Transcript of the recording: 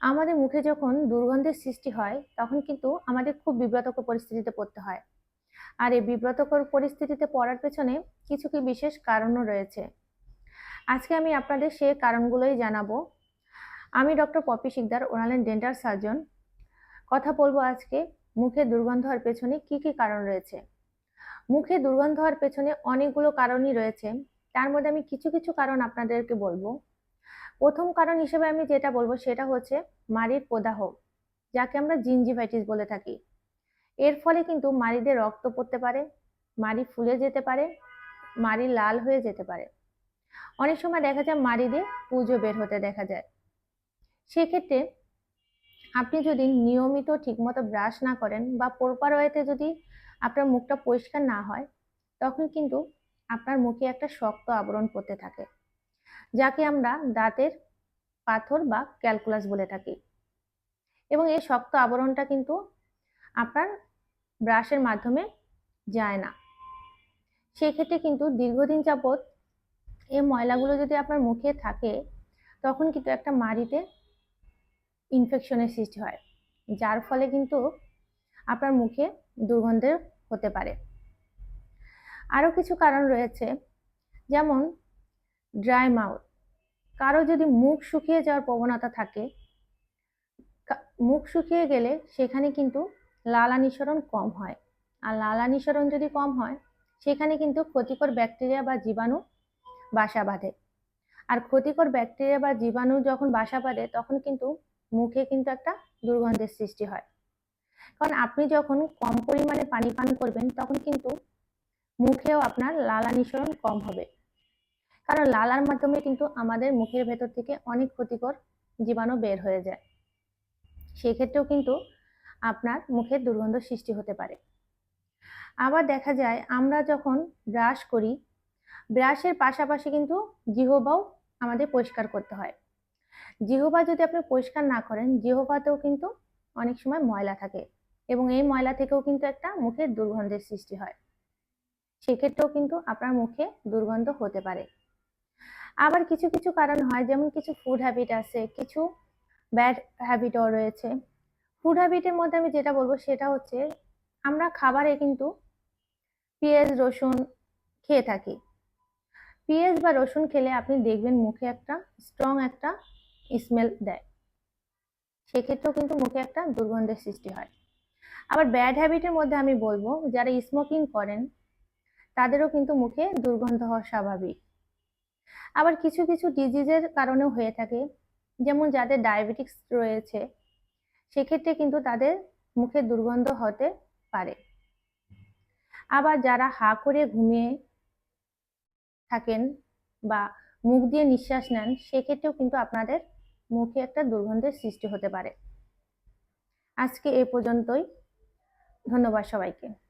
আমাদের মুখে যখন দুর্গন্ধের সৃষ্টি হয়, তখন কিন্তু আমাদের খুব বিব্রতকর পরিস্থিতিতে পড়তে হয়। আর এই বিব্রতকর পরিস্থিতিতে পড়ার পেছনে কিছু কি বিশেষ কারণও রয়েছে? আজকে আমি আপনাদের সেই কারণগুলোই জানাব। আমি doctor Popy Sikder, oral and dental surgeon. কথা বলব আজকে মুখে দুর্গন্ধ হওয়ার পেছনে কি কি কারণ রয়েছে। মুখে দুর্গন্ধ হওয়ার পেছনে অনেকগুলো কারণই রয়েছে। তার মধ্যে আমি কিছু কিছু কারণ আপনাদেরকে বলব। প্রথম কারণ হিসেবে আমি যেটা বলব সেটা হচ্ছে মাড়ির প্রদাহ, যাকে আমরা জিঞ্জিভাইটিস বলে থাকি। এর ফলে কিন্তু মাড়িদের রক্ত পড়তে পারে, মাড়ি ফুলে যেতে পারে, মাড়ি লাল হয়ে যেতে পারে। অনেক সময় দেখা যায় মাড়িদের পুজো বের হতে দেখা যায়। সেক্ষেত্রে আপনি যদি নিয়মিত ঠিকমতো ব্রাশ না করেন বা প্রপার ওয়েতে যদি আপনার মুখটা পরিষ্কার না হয়, তখন কিন্তু আপনার মুখে একটা শক্ত আবরণ পড়তে থাকে। যাকে আমরা দাঁতের পাথর বা ক্যালকুলাস বলে থাকি। এবং এই শক্ত আবরণটা কিন্তু আপনার ব্রাশের মাধ্যমে যায় না। সেক্ষেত্রে কিন্তু দীর্ঘদিন যাবৎ এই ময়লাগুলো যদি আপনার মুখে থাকে, তখন কিন্তু একটা মাড়িতে ইনফেকশনের সৃষ্টি হয়, যার ফলে কিন্তু আপনার মুখে দুর্গন্ধের হতে পারে। আরও কিছু কারণ রয়েছে, যেমন ড্রাই মাউথ কারও যদি মুখ শুকিয়ে যাওয়ার প্রবণতা থাকে মুখ শুকিয়ে গেলে সেখানে কিন্তু লালা নিঃসরণ কম হয়। আর লালা নিঃসরণ যদি কম হয়, সেখানে কিন্তু ক্ষতিকর ব্যাকটেরিয়া বা জীবাণু বাসা বাঁধে। আর ক্ষতিকর ব্যাকটেরিয়া বা জীবাণু যখন বাসা বাঁধে, তখন কিন্তু মুখে কিন্তু একটা দুর্গন্ধের সৃষ্টি হয়। কারণ আপনি যখন কম পরিমাণে পানি পান করবেন, তখন কিন্তু মুখেও আপনার লালা নিঃসরণ কম হবে। কারণ লালার মাধ্যমে কিন্তু আমাদের মুখের ভেতর থেকে অনেক ক্ষতিকর জীবাণু বের হয়ে যায়। সেক্ষেত্রেও কিন্তু আপনার মুখের দুর্গন্ধ সৃষ্টি হতে পারে। আবার দেখা যায়, আমরা যখন ব্রাশ করি, ব্রাশের পাশাপাশি কিন্তু জিহবাও আমাদের পরিষ্কার করতে হয়। জিহবা যদি আপনি পরিষ্কার না করেন, জিহবাতেও কিন্তু অনেক সময় ময়লা থাকে এবং এই ময়লা থেকেও কিন্তু একটা মুখের দুর্গন্ধের সৃষ্টি হয়। সেক্ষেত্রেও কিন্তু আপনার মুখে দুর্গন্ধ হতে পারে। আবার কিছু কিছু কারণ হয়, যেমন কিছু ফুড হ্যাবিট আছে, কিছু ব্যাড হ্যাবিটও রয়েছে। ফুড হ্যাবিটের মধ্যে আমি যেটা বলব সেটা হচ্ছে, আমরা খাবারে কিন্তু পেঁয়াজ, রসুন খেয়ে থাকি। পেঁয়াজ বা রসুন খেলে আপনি দেখবেন মুখে একটা স্ট্রং একটা স্মেল দেয়। সেক্ষেত্রেও কিন্তু মুখে একটা দুর্গন্ধের সৃষ্টি হয়। আবার ব্যাড হ্যাবিটের মধ্যে আমি বলব, যারা স্মোকিং করেন, তাদেরও কিন্তু মুখে দুর্গন্ধ হওয়া স্বাভাবিক। আবার কিছু কিছু ডিজিজের কারণেও হয়ে থাকে, যেমন যাদের ডায়াবেটিক্স রয়েছে, সেক্ষেত্রে কিন্তু তাদের মুখে দুর্গন্ধ হতে পারে। আবার যারা হা করে ঘুমিয়ে থাকেন বা মুখ দিয়ে নিঃশ্বাস নেন, সেক্ষেত্রেও কিন্তু আপনাদের মুখে একটা দুর্গন্ধের সৃষ্টি হতে পারে। আজকে এ পর্যন্তই। ধন্যবাদ সবাইকে।